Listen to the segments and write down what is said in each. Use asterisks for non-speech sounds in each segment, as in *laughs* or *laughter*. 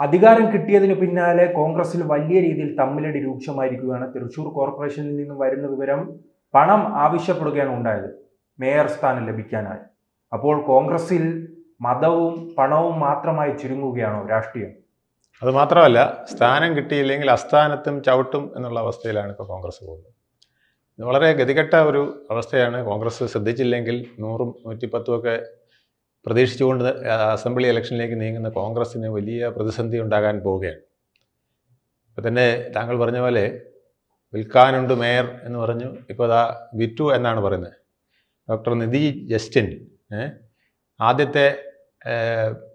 അധികാരം കിട്ടിയതിന് പിന്നാലെ കോൺഗ്രസിൽ വലിയ രീതിയിൽ തമ്മിലടി രൂക്ഷമായിരിക്കുകയാണ്. തൃശൂർ കോർപ്പറേഷനിൽ നിന്നും വരുന്ന വിവരം പണം ആവശ്യപ്പെടുകയാണ് ഉണ്ടായത് മേയർ സ്ഥാനം ലഭിക്കാനായി. അപ്പോൾ കോൺഗ്രസിൽ മതവും പണവും മാത്രമായി ചുരുങ്ങുകയാണോ രാഷ്ട്രീയം? അത് മാത്രമല്ല സ്ഥാനം കിട്ടിയില്ലെങ്കിൽ അസ്ഥാനത്തും ചവിട്ടും എന്നുള്ള അവസ്ഥയിലാണ് ഇപ്പോൾ കോൺഗ്രസ് പോകുന്നത്. വളരെ ഗതികെട്ട ഒരു അവസ്ഥയാണ്. കോൺഗ്രസ് ശ്രദ്ധിച്ചില്ലെങ്കിൽ നൂറും നൂറ്റിപ്പത്തും ഒക്കെ പ്രതീക്ഷിച്ചുകൊണ്ട് അസംബ്ലി ഇലക്ഷനിലേക്ക് നീങ്ങുന്ന കോൺഗ്രസ്സിന് വലിയ പ്രതിസന്ധി ഉണ്ടാകാൻ പോവുകയാണ്. ഇപ്പം തന്നെ താങ്കൾ പറഞ്ഞ പോലെ വിൽക്കാനുണ്ട് മേയർ എന്ന് പറഞ്ഞു ഇപ്പോൾ അതാ വിറ്റു എന്നാണ് പറയുന്നത്. ഡോക്ടർ നിധി ജസ്റ്റിൻ ആദ്യത്തെ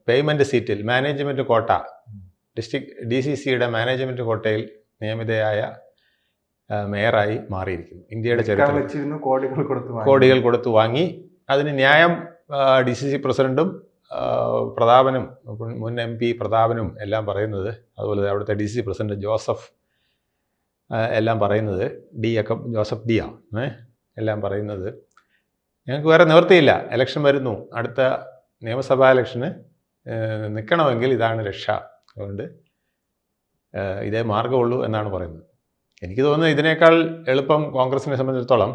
പേയ്മെന്റ് സീറ്റിൽ management quota district D C സിയുടെ മാനേജ്മെന്റ് കോട്ടയിൽ നിയമിതയായ മേയറായി മാറിയിരിക്കുന്നു. ഇന്ത്യയുടെ ചരിത്രം. കോടികൾ കൊടുത്തു വാങ്ങി. അതിന് ന്യായം ഡി സി സി പ്രസിഡന്റും പ്രതാപനും മുൻ എം പി പ്രതാപനും എല്ലാം പറയുന്നത് അതുപോലെ അവിടുത്തെ D C C president Joseph എല്ലാം പറയുന്നത് ഡി ഒക്കെ ജോസഫ് ഡി ആണ് എല്ലാം പറയുന്നത്. ഞങ്ങൾക്ക് വേറെ നിവൃത്തിയില്ല. ഇലക്ഷൻ വരുന്നു. അടുത്ത നിയമസഭാ ഇലക്ഷന് നിൽക്കണമെങ്കിൽ ഇതാണ് രക്ഷ. അതുകൊണ്ട് ഇതേ മാർഗമുള്ളൂ എന്നാണ് പറയുന്നത്. എനിക്ക് തോന്നുന്നത് ഇതിനേക്കാൾ എളുപ്പം കോൺഗ്രസിനെ സംബന്ധിച്ചിടത്തോളം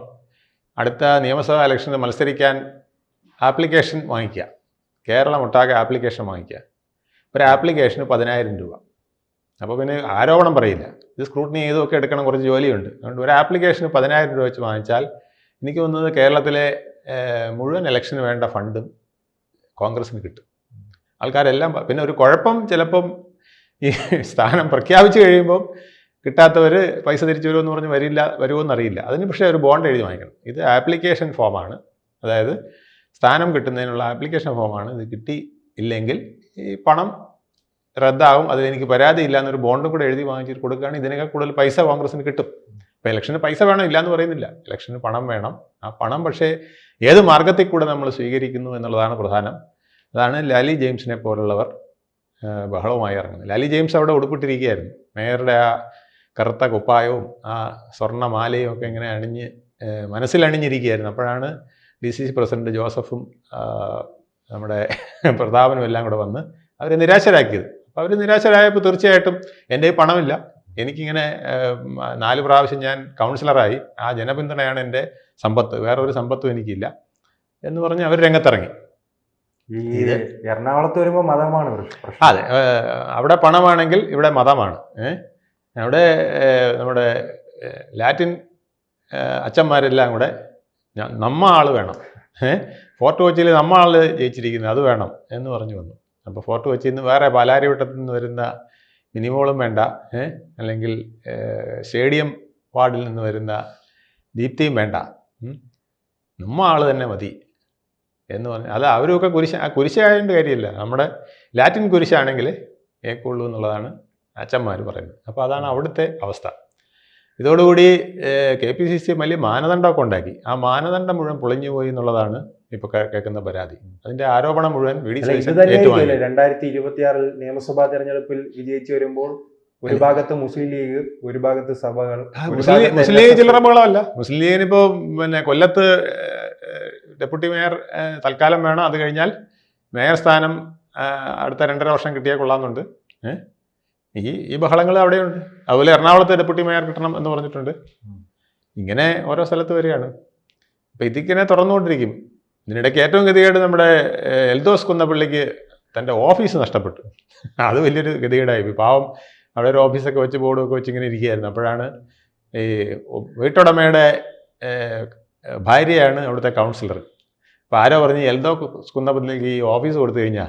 അടുത്ത നിയമസഭാ ഇലക്ഷന് മത്സരിക്കാൻ ആപ്ലിക്കേഷൻ വാങ്ങിക്കുക. കേരളം ഒട്ടാകെ ആപ്ലിക്കേഷൻ വാങ്ങിക്കുക. ഒരു ആപ്ലിക്കേഷന് പതിനായിരം രൂപ. അപ്പോൾ പിന്നെ ആരോപണം പറയില്ല. ഇത് സ്ക്രൂട്ടിനി ചെയ്തൊക്കെ എടുക്കണം കുറച്ച് ജോലിയുണ്ട്. അതുകൊണ്ട് ഒരു ആപ്ലിക്കേഷന് പതിനായിരം രൂപ വെച്ച് വാങ്ങിച്ചാൽ എനിക്ക് തോന്നുന്നത് കേരളത്തിലെ മുഴുവൻ ഇലക്ഷന് വേണ്ട ഫണ്ടും കോൺഗ്രസ്സിന് കിട്ടും. ആൾക്കാരെല്ലാം പിന്നെ ഒരു കുഴപ്പം ചിലപ്പം ഈ സ്ഥാനം പ്രഖ്യാപിച്ചു കഴിയുമ്പോൾ കിട്ടാത്തവർ പൈസ തിരിച്ചു വരുമെന്ന് പറഞ്ഞ് വരില്ല വരുമോ എന്നറിയില്ല. അതിന് പക്ഷേ ഒരു ബോണ്ട് എഴുതി വാങ്ങിക്കണം. ഇത് ആപ്ലിക്കേഷൻ ഫോമാണ് അതായത് സ്ഥാനം കിട്ടുന്നതിനുള്ള ആപ്ലിക്കേഷൻ ഫോമാണ് ഇത് കിട്ടി ഇല്ലെങ്കിൽ ഈ പണം റദ്ദാവും. അതിലെനിക്ക് ഇല്ല എന്നൊരു ബോണ്ടും കൂടെ എഴുതി വാങ്ങിച്ചിട്ട് കൊടുക്കുകയാണെങ്കിൽ ഇതിനേക്കാൾ കൂടുതൽ പൈസ കോൺഗ്രസിന് കിട്ടും. അപ്പോൾ ഇലക്ഷന് പൈസ വേണം ഇല്ല എന്ന് പറയുന്നില്ല. ഇലക്ഷന് പണം വേണം. ആ പണം പക്ഷേ ഏത് മാർഗത്തിൽ കൂടെ നമ്മൾ സ്വീകരിക്കുന്നു എന്നുള്ളതാണ് പ്രധാനം. അതാണ് ലാലി ജെയിംസിനെ പോലുള്ളവർ ബഹളവുമായി ഇറങ്ങുന്നത്. ലാലി ജെയിംസ് അവിടെ ഉടുപ്പിട്ടിരിക്കുകയായിരുന്നു. മേയറുടെ ആ കറുത്ത കുപ്പായവും ആ സ്വർണമാലയും ഒക്കെ ഇങ്ങനെ അണിഞ്ഞ് മനസ്സിലണിഞ്ഞിരിക്കുകയായിരുന്നു. അപ്പോഴാണ് ഡി സി സി പ്രസിഡന്റ് ജോസഫും നമ്മുടെ പ്രതാപനും എല്ലാം കൂടെ വന്ന് അവരെ നിരാശരാക്കിയത്. അപ്പോൾ അവർ നിരാശരായപ്പോൾ തീർച്ചയായിട്ടും എന്റെ പണമില്ല. എനിക്കിങ്ങനെ നാല് പ്രാവശ്യം ഞാൻ കൗൺസിലറായി. ആ ജനപിന്തുണയാണ് എന്റെ സമ്പത്ത്. വേറൊരു സമ്പത്തും എനിക്കില്ല എന്ന് പറഞ്ഞ് അവർ രംഗത്തിറങ്ങി. ഈ എറണാകുളത്ത് വരുമ്പോൾ മതമാണ് അതെ. അവിടെ പണമാണെങ്കിൽ ഇവിടെ മതമാണ്? അവിടെ നമ്മുടെ ലാറ്റിൻ അച്ഛന്മാരെല്ലാം കൂടെ ഞ- നമ്മ ആൾ വേണം. ഏഹ്? ഫോർട്ട് കൊച്ചിയിൽ നമ്മ ആൾ ജയിച്ചിരിക്കുന്നത് അത് വേണം എന്ന് പറഞ്ഞു വന്നു. അപ്പോൾ ഫോർട്ട് കൊച്ചിയിൽ നിന്ന് വേറെ പാലാരിവട്ടത്തു നിന്ന് വരുന്ന മിനിമോളും വേണ്ട. ഏഹ്? അല്ലെങ്കിൽ സ്റ്റേഡിയം വാർഡിൽ നിന്ന് വരുന്ന ദീപ്തിയും വേണ്ട? നമ്മ ആൾ തന്നെ മതി എന്ന് പറഞ്ഞു. അത് അവരൊക്കെ കുരിശ ആ കുരിശായതിന്റെ കാര്യമില്ല. നമ്മുടെ ലാറ്റിൻ കുരിശാണെങ്കിൽ ഏക്കുള്ളൂ എന്നുള്ളതാണ് അച്ഛന്മാർ പറയുന്നത്. അപ്പോൾ അതാണ് അവിടുത്തെ അവസ്ഥ. ഇതോടുകൂടി കെ പി സി സി വലിയ മാനദണ്ഡമൊക്കെ ഉണ്ടാക്കി. ആ മാനദണ്ഡം മുഴുവൻ പൊളിഞ്ഞു പോയി എന്നുള്ളതാണ് ഇപ്പൊ കേൾക്കുന്ന പരാതി. അതിന്റെ ആരോപണം മുഴുവൻ വി ഡി സതീശൻ രണ്ടായിരത്തി ഇരുപത്തിയാറിൽ നിയമസഭാ തെരഞ്ഞെടുപ്പിൽ വിജയിച്ചു വരുമ്പോൾ ഒരു ഭാഗത്ത് മുസ്ലിം ലീഗ് ഒരു ഭാഗത്ത് സഭകൾ മുസ്ലിം ലീഗ് ചില്ലറ ബഹളമല്ല മുസ്ലിം ലീഗിന് ഇപ്പോൾ പിന്നെ കൊല്ലത്ത് ഡെപ്യൂട്ടി മേയർ തൽക്കാലം വേണം. അത് കഴിഞ്ഞാൽ മേയർ സ്ഥാനം അടുത്ത രണ്ടര വർഷം കിട്ടിയാൽ കൊള്ളാമെന്നുണ്ട്. ഏഹ്? ഈ ഈ ബഹളങ്ങൾ അവിടെയുണ്ട്. അതുപോലെ എറണാകുളത്ത് ഡെപ്യൂട്ടി മേയർ കിട്ടണം എന്ന് പറഞ്ഞിട്ടുണ്ട്. ഇങ്ങനെ ഓരോ സ്ഥലത്ത് വരികയാണ്. അപ്പം ഇതിങ്ങനെ തുറന്നുകൊണ്ടിരിക്കും. ഇതിനിടയ്ക്ക് ഏറ്റവും ഗതികേട് നമ്മുടെ എൽദോസ് കുന്നപ്പള്ളിക്ക് തന്റെ ഓഫീസ് നഷ്ടപ്പെട്ടു. *laughs* അത് വലിയൊരു ഗതികേടായി പാവം അവിടെ ഒരു ഓഫീസൊക്കെ വെച്ച് ബോർഡൊക്കെ വെച്ച് ഇങ്ങനെ ഇരിക്കുകയായിരുന്നു. അപ്പോഴാണ് ഈ വീട്ടുടമയുടെ ഭാര്യയാണ് അവിടുത്തെ കൗൺസിലർ. അപ്പോൾ ആരോ പറഞ്ഞ് എൽദോ കുന്നപ്പള്ളിക്ക് ഈ ഓഫീസ് കൊടുത്തു കഴിഞ്ഞാൽ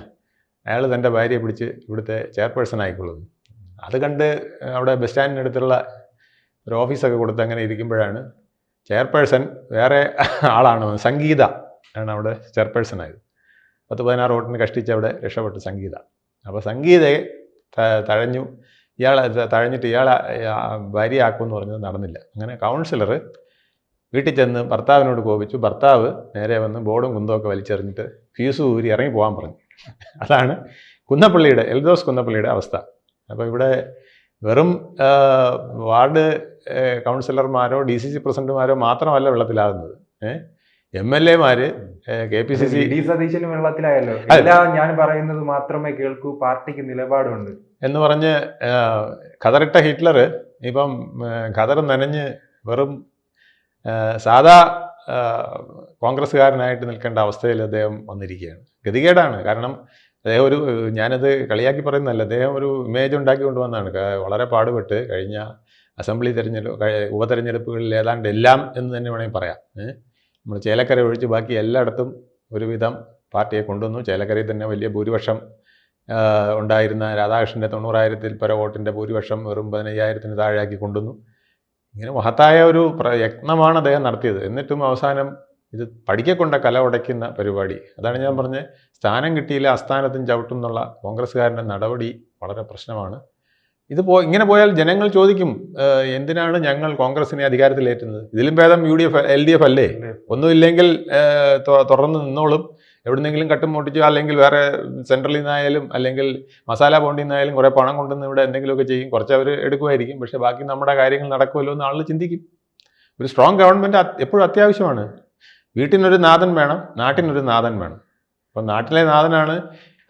അയാൾ തന്റെ ഭാര്യയെ പിടിച്ച് ഇവിടുത്തെ ചെയർപേഴ്സൺ ആയിക്കൊള്ളുന്നു അത് കണ്ട് അവിടെ ബസ് സ്റ്റാൻഡിനടുത്തുള്ള ഒരു ഓഫീസൊക്കെ കൊടുത്ത് അങ്ങനെ ഇരിക്കുമ്പോഴാണ് ചെയർപേഴ്സൺ വേറെ ആളാണ് സംഗീത ആണ് അവിടെ ചെയർപേഴ്സൺ ആയത് പത്ത് പതിനാറ് വോട്ടിന് കഷ്ടിച്ച് അവിടെ രക്ഷപ്പെട്ടു സംഗീത. അപ്പോൾ സംഗീതയെ തഴഞ്ഞു ഇയാളെ തഴഞ്ഞിട്ട് ഇയാൾ ഭാര്യയാക്കുമെന്ന് പറഞ്ഞത് നടന്നില്ല. അങ്ങനെ കൗൺസിലർ വീട്ടിൽ ചെന്ന് ഭർത്താവിനോട് കോപിച്ചു. ഭർത്താവ് നേരെ വന്ന് ബോർഡും കുന്തമൊക്കെ വലിച്ചെറിഞ്ഞിട്ട് ഫ്യൂസ് ഊരി ഇറങ്ങി പോകാൻ പറഞ്ഞു. അതാണ് കുന്നപ്പള്ളിയുടെ എൽദോസ് കുന്നപ്പള്ളിയുടെ അവസ്ഥ. അപ്പോൾ ഇവിടെ വെറും വാർഡ് കൗൺസിലർമാരോ ഡി സി സി പ്രസിഡന്റുമാരോ മാത്രമല്ല വെള്ളത്തിലാകുന്നത്. M L എമാര് K P C C D സതീശന് വെള്ളത്തിലായല്ലോ. എല്ലാം ഞാൻ പറയുന്നത് മാത്രമേ കേൾക്കൂ പാർട്ടിക്ക് നിലപാടുണ്ട്. എന്ന് പറഞ്ഞ് ഖതറിട്ട ഖദറിട്ട ഹിറ്റ്ലർ ഇപ്പം ഖതർ ഖദർ നനഞ്ഞ് വെറും സാധാ കോൺഗ്രസ്സുകാരനായിട്ട് നിൽക്കേണ്ട അവസ്ഥയിൽ അദ്ദേഹം വന്നിരിക്കുകയാണ്. ഗതികേടാണ്. കാരണം അദ്ദേഹം ഒരു ഞാനത് കളിയാക്കി പറയുന്നതല്ല അദ്ദേഹം ഒരു ഇമേജ് ഉണ്ടാക്കി കൊണ്ടുവന്നതാണ് വളരെ പാടുപെട്ട് കഴിഞ്ഞ അസംബ്ലി തെരഞ്ഞെടുപ്പ് ഉപതെരഞ്ഞെടുപ്പുകളിൽ ഏതാണ്ട് എല്ലാം എന്ന് തന്നെ വേണമെങ്കിൽ പറയാം. നമ്മൾ ചേലക്കര ഒഴിച്ച് ബാക്കി എല്ലായിടത്തും ഒരുവിധം പാർട്ടിയെ കൊണ്ടുവന്നു. ചേലക്കരയിൽ തന്നെ വലിയ ഭൂരിപക്ഷം ഉണ്ടായിരുന്ന രാധാകൃഷ്ണന്റെ തൊണ്ണൂറായിരത്തിൽ പര വോട്ടിന്റെ ഭൂരിപക്ഷം വെറും പതിനയ്യായിരത്തിന് താഴെയാക്കി കൊണ്ടുവന്നു. ഇങ്ങനെ മഹത്തായ ഒരു പ്രയത്നമാണ് അദ്ദേഹം നടത്തിയത്. എന്നിട്ടും അവസാനം ഇത് പഠിക്കൊണ്ട കല ഉടയ്ക്കുന്ന പരിപാടി. അതാണ് ഞാൻ പറഞ്ഞത്. സ്ഥാനം കിട്ടിയില്ല അസ്ഥാനത്തും ചവിട്ടും എന്നുള്ള കോൺഗ്രസ്സുകാരന്റെ നടപടി വളരെ പ്രശ്നമാണ്. ഇത് പോ ഇങ്ങനെ പോയാൽ ജനങ്ങൾ ചോദിക്കും എന്തിനാണ് ഞങ്ങൾ കോൺഗ്രസിനെ അധികാരത്തിലേറ്റുന്നത്? ഇതിലും ഭേദം U D F L D F അല്ലേ ഒന്നുമില്ലെങ്കിൽ തുറന്ന് നിന്നോളും. എവിടുന്നെങ്കിലും കട്ടും മുട്ടിച്ചോ അല്ലെങ്കിൽ വേറെ സെൻട്രലിൽ നിന്നായാലും അല്ലെങ്കിൽ മസാല ബോണ്ടിൽ നിന്നായാലും കുറേ പണം കൊണ്ടുവന്ന് ഇവിടെ എന്തെങ്കിലുമൊക്കെ ചെയ്യും. കുറച്ച് അവർ എടുക്കുമായിരിക്കും. പക്ഷേ ബാക്കി നമ്മുടെ കാര്യങ്ങൾ നടക്കുമല്ലോ എന്ന് ആളുകൾ ചിന്തിക്കും. ഒരു സ്ട്രോങ് ഗവൺമെന്റ് എപ്പോഴും അത്യാവശ്യമാണ്. വീട്ടിനൊരു നാഥൻ വേണം നാട്ടിനൊരു നാഥൻ വേണം. അപ്പം നാട്ടിലെ നാഥനാണ്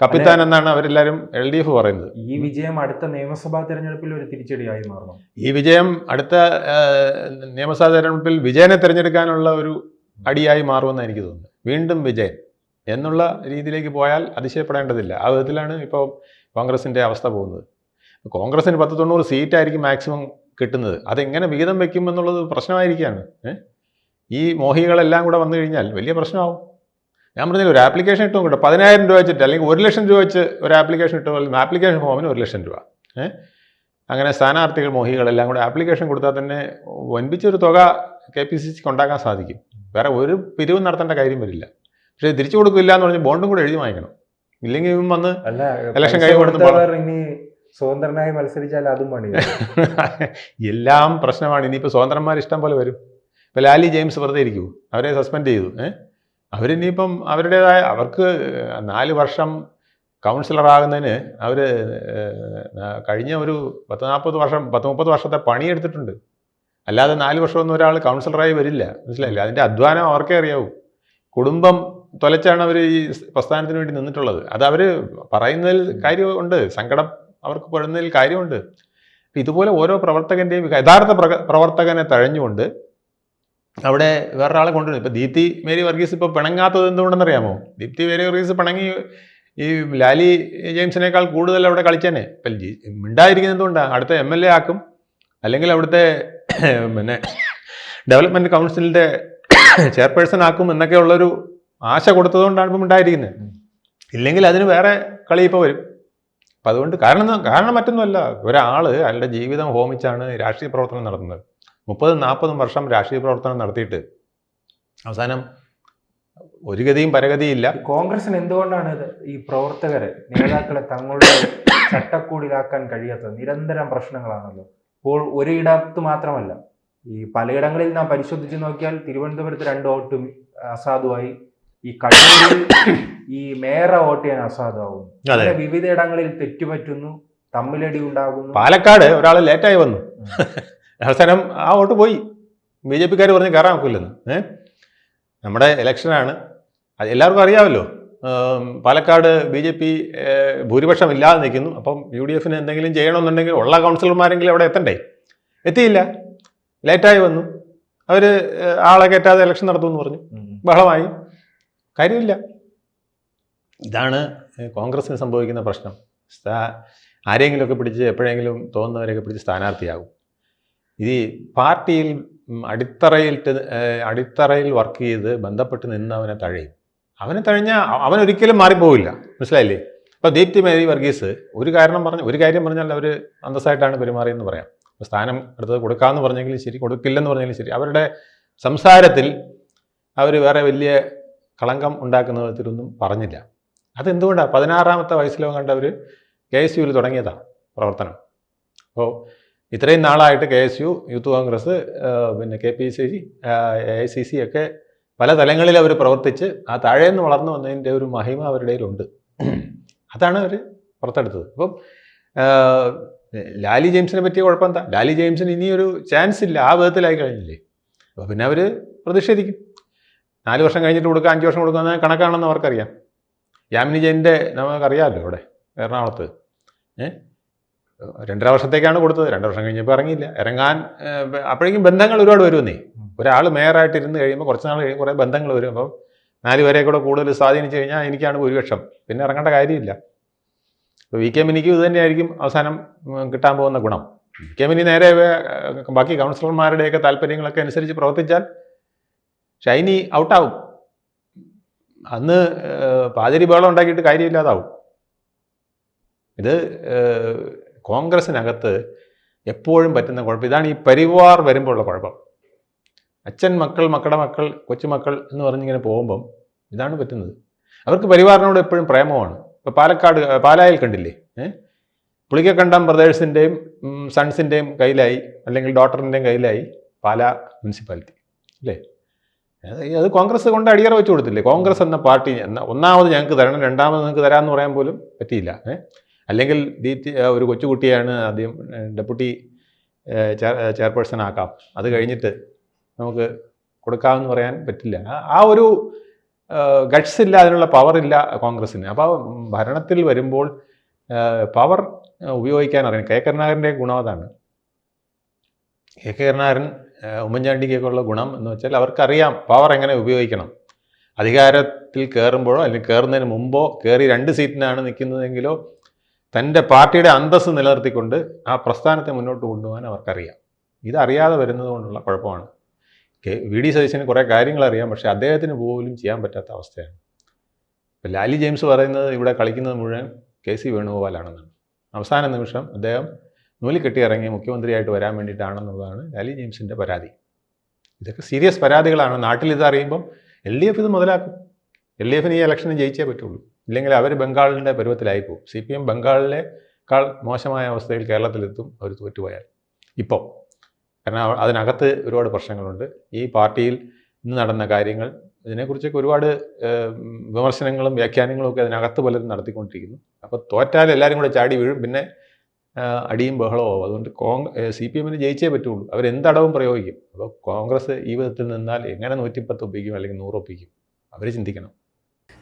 കപ്പിത്താൻ എന്നാണ് അവരെല്ലാവരും എൽ ഡി എഫ് പറയുന്നത്. ഈ വിജയം അടുത്ത നിയമസഭാ തെരഞ്ഞെടുപ്പിൽ ഒരു തിരിച്ചടിയായി മാറണം ഈ വിജയം അടുത്ത നിയമസഭാ തെരഞ്ഞെടുപ്പിൽ വിജയനെ തിരഞ്ഞെടുക്കാനുള്ള ഒരു അടിയായി മാറുമെന്ന് എനിക്ക് തോന്നുന്നു. വീണ്ടും വിജയൻ എന്നുള്ള രീതിയിലേക്ക് പോയാൽ അതിശയപ്പെടേണ്ടതില്ല. ആ വിധത്തിലാണ് ഇപ്പോൾ കോൺഗ്രസിന്റെ അവസ്ഥ പോകുന്നത്. കോൺഗ്രസിന് പത്ത് തൊണ്ണൂറ് സീറ്റായിരിക്കും മാക്സിമം കിട്ടുന്നത്. അതെങ്ങനെ വിഹിതം വെക്കും എന്നുള്ളത് പ്രശ്നമായിരിക്കുകയാണ്. ഏ? ഈ മോഹികളെല്ലാം കൂടെ വന്നു കഴിഞ്ഞാൽ വലിയ പ്രശ്നമാവും. ഞാൻ പറഞ്ഞില്ല ഒരു ആപ്ലിക്കേഷൻ ഇട്ടും കൂടെ. പതിനായിരം രൂപ വെച്ചിട്ട് അല്ലെങ്കിൽ ഒരു ലക്ഷം രൂപ വെച്ച് ഒരു ആപ്ലിക്കേഷൻ ഇട്ട് പോലെ ആപ്ലിക്കേഷൻ ഫോമിന് ഒരു ലക്ഷം രൂപ. ഏഹ്? അങ്ങനെ സ്ഥാനാർത്ഥികൾ മോഹികളെല്ലാം കൂടെ ആപ്ലിക്കേഷൻ കൊടുത്താൽ തന്നെ വൻപിച്ചൊരു തുക കെ പി സി സിക്ക് ഉണ്ടാക്കാൻ സാധിക്കും. വേറെ ഒരു പിരിവും നടത്തേണ്ട കാര്യം വരില്ല. പക്ഷേ തിരിച്ചു കൊടുക്കില്ല എന്ന് പറഞ്ഞ് ബോണ്ടും കൂടെ എഴുതി വാങ്ങിക്കണം. ഇല്ലെങ്കിൽ ഇവൻ വന്ന് ഇലക്ഷൻ കൈ കൊടുത്ത് ഇനി സ്വതന്ത്രനായി മത്സരിച്ചാൽ അതും പണി *laughs* എല്ലാം പ്രശ്നമാണ്. ഇനിയിപ്പോൾ സ്വതന്ത്രന്മാർ ഇഷ്ടം പോലെ വരും. ഇപ്പോൾ ലാലി ജെയിംസ് വെറുതെ ഇരിക്കൂ അവരെ സസ്പെൻഡ് ചെയ്തു. ഏ? അവരിനിയിപ്പം അവരുടേതായ അവർക്ക് നാല് വർഷം കൗൺസിലറാകുന്നതിന് അവർ കഴിഞ്ഞ ഒരു പത്ത് നാൽപ്പത് വർഷം പത്ത് മുപ്പത് വർഷത്തെ പണിയെടുത്തിട്ടുണ്ട്. അല്ലാതെ നാല് വർഷമൊന്നും ഒരാൾ കൗൺസിലറായി വരില്ല. മനസ്സിലായില്ല? അതിന്റെ അധ്വാനം അവർക്കേ അറിയാവൂ. കുടുംബം തൊലച്ചാണ് അവർ ഈ പ്രസ്ഥാനത്തിന് വേണ്ടി നിന്നിട്ടുള്ളത്. അത് അവർ പറയുന്നതിൽ കാര്യമുണ്ട് സങ്കടം അവർക്ക് പെടുന്നതിൽ കാര്യമുണ്ട്. ഇതുപോലെ ഓരോ പ്രവർത്തകന്റെയും യഥാർത്ഥ പ്രവർത്തകനെ തഴഞ്ഞുകൊണ്ട് അവിടെ വേറൊരാളെ കൊണ്ടുവരും ഇപ്പം ദീപ്തി മേരി വർഗീസ് ഇപ്പോൾ പിണങ്ങാത്തത് എന്തുകൊണ്ടെന്നറിയാമോ? ദീപ്തി മേരി വർഗീസ് പിണങ്ങി ഈ ലാലി ജെയിംസിനേക്കാൾ കൂടുതൽ അവിടെ കളിച്ചേനെ. ഇപ്പം മിണ്ടായിരിക്കുന്നത് എന്തുകൊണ്ടാണ് അടുത്ത എം എൽ എ ആക്കും. അല്ലെങ്കിൽ അവിടുത്തെ പിന്നെ ഡെവലപ്മെന്റ് കൗൺസിലിന്റെ ചെയർപേഴ്സൺ ആക്കും എന്നൊക്കെ ഉള്ളൊരു ആശ കൊടുത്തതുകൊണ്ടാണ് ഇപ്പം ഉണ്ടായിരിക്കുന്നത് ഇല്ലെങ്കിൽ അതിന് വേറെ കളി ഇപ്പോൾ വരും. അപ്പം അതുകൊണ്ട് കാരണം കാരണം മറ്റൊന്നുമല്ല. ഒരാൾ അയാളുടെ ജീവിതം ഹോമിച്ചാണ് രാഷ്ട്രീയ പ്രവർത്തനം നടത്തുന്നത്. മുപ്പതും നാൽപ്പതും വർഷം രാഷ്ട്രീയ പ്രവർത്തനം നടത്തിയിട്ട് അവസാനം ഒരു ഗതിയും പരഗതിയില്ല. കോൺഗ്രസിന് എന്തുകൊണ്ടാണ് ഇത്? ഈ പ്രവർത്തകരെ നേതാക്കളെ തങ്ങളുടെ ചട്ടക്കൂടിലാക്കാൻ കഴിയാത്തത് നിരന്തരം പ്രശ്നങ്ങളാണല്ലോ. ഇപ്പോൾ ഒരിടത്ത് മാത്രമല്ല ഈ പലയിടങ്ങളിൽ നാം പരിശോധിച്ച് നോക്കിയാൽ തിരുവനന്തപുരത്ത് രണ്ട് വോട്ടും അസാധുവായി ഈ കണ്ണൂരിൽ ഈ മേയറ വോട്ട് ചെയ്യാൻ അസാധുവാകുന്നു. അങ്ങനെ വിവിധ ഇടങ്ങളിൽ തെറ്റുപറ്റുന്നു തമ്മിലടി ഉണ്ടാകുന്നു പാലക്കാട് ഒരാൾ ലേറ്റായി വന്നു. അവസാനം ആ വോട്ട് പോയി. ബി ജെ പിക്കാർ പറഞ്ഞ് കയറാൻ ഒക്കില്ലെന്ന്. ഏ? നമ്മുടെ ഇലക്ഷനാണ്. അത് എല്ലാവർക്കും അറിയാമല്ലോ. പാലക്കാട് ബി ജെ പി ഭൂരിപക്ഷം ഇല്ലാതെ നിൽക്കുന്നു. അപ്പം യു ഡി എഫിന് എന്തെങ്കിലും ചെയ്യണമെന്നുണ്ടെങ്കിൽ ഉള്ള കൗൺസിലർമാരെങ്കിലും അവിടെ എത്തണ്ടേ? എത്തിയില്ല. ലേറ്റായി വന്നു. അവർ ആളെ കയറ്റാതെ ഇലക്ഷൻ നടത്തുമെന്ന് പറഞ്ഞു. ബഹളമായി. കാര്യമില്ല. ഇതാണ് ഏഹ്, കോൺഗ്രസ്സിന് സംഭവിക്കുന്ന പ്രശ്നം. ആരെങ്കിലുമൊക്കെ പിടിച്ച് എപ്പോഴെങ്കിലും തോന്നുന്നവരെയൊക്കെ പിടിച്ച് സ്ഥാനാർത്ഥിയാകും. ഇത് പാർട്ടിയിൽ അടിത്തറയിൽ അടിത്തറയിൽ വർക്ക് ചെയ്ത് ബന്ധപ്പെട്ട് നിന്ന് അവനെ തഴയും. അവനെ തഴഞ്ഞാൽ അവൻ ഒരിക്കലും മാറിപ്പോവില്ല. മനസ്സിലായില്ലേ? ഇപ്പോൾ ദീപ്തി മേരി വർഗീസ് ഒരു കാരണം പറഞ്ഞ ഒരു കാര്യം പറഞ്ഞാൽ അവർ അന്തസ്സായിട്ടാണ് പെരുമാറിയെന്ന് പറയാം. ഇപ്പോൾ സ്ഥാനം അടുത്തത് കൊടുക്കാമെന്ന് പറഞ്ഞെങ്കിലും ശരി കൊടുക്കില്ലെന്ന് പറഞ്ഞെങ്കിലും ശരി. അവരുടെ സംസാരത്തിൽ അവർ വേറെ വലിയ കളങ്കം ഉണ്ടാക്കുന്ന വിധത്തിലൊന്നും പറഞ്ഞില്ല. അതെന്തുകൊണ്ടാണ് പതിനാറാമത്തെ വയസ്സിലോ കണ്ടവർ കെ എസ് യുവിൽ തുടങ്ങിയതാണ് പ്രവർത്തനം. അപ്പോൾ ഇത്രയും നാളായിട്ട് K S U youth Congress പിന്നെ K P C C A I C C ഒക്കെ പല തലങ്ങളിൽ അവർ പ്രവർത്തിച്ച് ആ താഴേന്ന് വളർന്നു വന്നതിന്റെ ഒരു മഹിമ അവരുടെ കയ്യിലുണ്ട്. അതാണ് അവർ പുറത്തെടുത്തത്. അപ്പം ലാലി ജെയിംസിനെ പറ്റിയ കുഴപ്പം എന്താ? ലാലി ജെയിംസിന് ഇനിയൊരു ചാൻസ് ഇല്ല. ആ വിധത്തിലായി കഴിഞ്ഞില്ലേ? അപ്പോൾ പിന്നെ അവർ പ്രതിഷേധിക്കും. നാല് വർഷം കഴിഞ്ഞിട്ട് കൊടുക്കുക അഞ്ച് വർഷം കൊടുക്കുക എന്നാൽ കണക്കാണെന്ന് അവർക്കറിയാം. യാമിനി ജെയിന്റെ നമുക്കറിയാമല്ലോ ഇവിടെ എറണാകുളത്ത്. ഏ? രണ്ടര വർഷത്തേക്കാണ് കൊടുത്തത്. രണ്ട് വർഷം കഴിഞ്ഞപ്പോൾ ഇറങ്ങിയില്ല. ഇറങ്ങാൻ അപ്പോഴേക്കും ബന്ധങ്ങൾ ഒരുപാട് വരുമെന്നേ. ഒരാൾ മേയറായിട്ട് ഇരുന്ന് കഴിയുമ്പോൾ കുറച്ച് നാൾ കഴിയുമ്പോൾ കുറേ ബന്ധങ്ങൾ വരും. അപ്പം നാല് പേരെ കൂടെ കൂടുതൽ സ്വാധീനിച്ചു കഴിഞ്ഞാൽ എനിക്കാണ് ഭൂരിപക്ഷം. പിന്നെ ഇറങ്ങേണ്ട കാര്യമില്ല. ഇപ്പോൾ വി കെ മിനിക്കും ഇത് തന്നെയായിരിക്കും അവസാനം കിട്ടാൻ പോകുന്ന ഗുണം. വി കെ മിനി നേരെ ബാക്കി കൗൺസിലർമാരുടെയൊക്കെ താല്പര്യങ്ങളൊക്കെ അനുസരിച്ച് പ്രവർത്തിച്ചാൽ ഷൈനി ഔട്ടാവും. അന്ന് പാതിരി ബഹളം ഉണ്ടാക്കിയിട്ട് കാര്യമില്ലാതാവും. ഇത് കോൺഗ്രസിനകത്ത് എപ്പോഴും പറ്റുന്ന കുഴപ്പം. ഇതാണ് ഈ പരിവാർ വരുമ്പോഴുള്ള കുഴപ്പം. അച്ഛൻ മക്കൾ മക്കളുടെ മക്കൾ കൊച്ചുമക്കൾ എന്ന് പറഞ്ഞിങ്ങനെ പോകുമ്പം ഇതാണ് പറ്റുന്നത്. അവർക്ക് പരിവാറിനോട് എപ്പോഴും പ്രേമമാണ്. ഇപ്പോൾ പാലക്കാട് ഏഹ്, പാലായിൽ കണ്ടില്ലേ? ഏഹ് പുളിക്കക്കണ്ടം ബ്രദേഴ്സിന്റെയും സൺസിന്റെയും കയ്യിലായി അല്ലെങ്കിൽ ഡോട്ടറിന്റെയും കയ്യിലായി പാല മുനിസിപ്പാലിറ്റി. അല്ലേ? അത് കോൺഗ്രസ് കൊണ്ട് അടിയറ വെച്ച് കൊടുത്തില്ലേ? കോൺഗ്രസ് എന്ന പാർട്ടി എന്ന ഒന്നാമത് ഞങ്ങൾക്ക് തരണം രണ്ടാമത് നിങ്ങൾക്ക് തരാമെന്ന് പറയാൻ പോലും പറ്റിയില്ല. ഏ? അല്ലെങ്കിൽ ഡി ഒരു കൊച്ചുകുട്ടിയാണ് ആദ്യം ഡെപ്യൂട്ടി ചെയർ ചെയർപേഴ്സൺ ആക്കാം. അത് കഴിഞ്ഞിട്ട് നമുക്ക് കൊടുക്കാമെന്ന് പറയാൻ പറ്റില്ല. ആ- ഒരു ഗഡ്സ് ഇല്ല അതിനുള്ള പവർ ഇല്ല കോൺഗ്രസ്സിന്. അപ്പോൾ ഭരണത്തിൽ വരുമ്പോൾ പവർ ഉപയോഗിക്കാൻ അറിയണം. കെ. കരുണാകരന്റെ ഗുണം അതാണ്. കെ. കരുണാകരൻ ഉമ്മൻചാണ്ടിക്കൊക്കെയുള്ള ഗുണം എന്ന് വെച്ചാൽ അവർക്കറിയാം പവർ എങ്ങനെ ഉപയോഗിക്കണം. അധികാരത്തിൽ കയറുമ്പോഴോ അല്ലെങ്കിൽ കയറുന്നതിന് മുമ്പോ കയറി രണ്ട് സീറ്റിനാണ് നിൽക്കുന്നതെങ്കിലോ തന്റെ പാർട്ടിയുടെ അന്തസ്സ് നിലനിർത്തിക്കൊണ്ട് ആ പ്രസ്ഥാനത്തെ മുന്നോട്ട് കൊണ്ടുപോകാൻ അവർക്കറിയാം. ഇതറിയാതെ വരുന്നത് കൊണ്ടുള്ള കുഴപ്പമാണ്. വി. ഡി. സതീശന് കുറേ കാര്യങ്ങൾ അറിയാം പക്ഷേ അദ്ദേഹത്തിന് പോലും ചെയ്യാൻ പറ്റാത്ത അവസ്ഥയാണ്. ഇപ്പം ലാലി ജെയിംസ് പറയുന്നത് ഇവിടെ കളിക്കുന്നത് മുഴുവൻ കെ. സി. വേണുഗോപാലാണെന്നാണ്. അവസാന നിമിഷം അദ്ദേഹം നൂലി കെട്ടി ഇറങ്ങി മുഖ്യമന്ത്രിയായിട്ട് വരാൻ വേണ്ടിയിട്ടാണെന്നുള്ളതാണ് ലാലി ജെയിംസിന്റെ പരാതി. ഇതൊക്കെ സീരിയസ് പരാതികളാണ്. നാട്ടിൽ ഇത് അറിയുമ്പം എൽ ഡി എഫ് ഇത് മുതലാക്കും. എൽ ഡി എഫിന് ഈ ഇലക്ഷന് ജയിച്ചേ പറ്റുള്ളൂ. ഇല്ലെങ്കിൽ അവർ ബംഗാളിന്റെ പരുവത്തിലായി പോകും സി പി എം ബംഗാളിലേക്കാൾ മോശമായ അവസ്ഥയിൽ കേരളത്തിലെത്തും അവർ തോറ്റുപോയാൽ. ഇപ്പോൾ കാരണം അതിനകത്ത് ഒരുപാട് പ്രശ്നങ്ങളുണ്ട്. ഈ പാർട്ടിയിൽ ഇന്ന് നടന്ന കാര്യങ്ങൾ ഇതിനെക്കുറിച്ചൊക്കെ ഒരുപാട് വിമർശനങ്ങളും വ്യാഖ്യാനങ്ങളും ഒക്കെ അതിനകത്ത് പലരും നടത്തിക്കൊണ്ടിരിക്കുന്നു. അപ്പോൾ തോറ്റാൽ എല്ലാവരും കൂടെ ചാടി വീഴും. പിന്നെ അടിയും ബഹളവും അതുകൊണ്ട് കോൺഗ്രസ് സി പി എമ്മിന് ജയിച്ചേ പറ്റുള്ളൂ. അവരെന്തടവും പ്രയോഗിക്കും? അപ്പോൾ കോൺഗ്രസ് ഈ വിധത്തിൽ നിന്നാൽ എങ്ങനെ നൂറ്റിപ്പത്ത് ഒപ്പിക്കും അല്ലെങ്കിൽ നൂറ് ഒപ്പിക്കും? അവർ ചിന്തിക്കണം.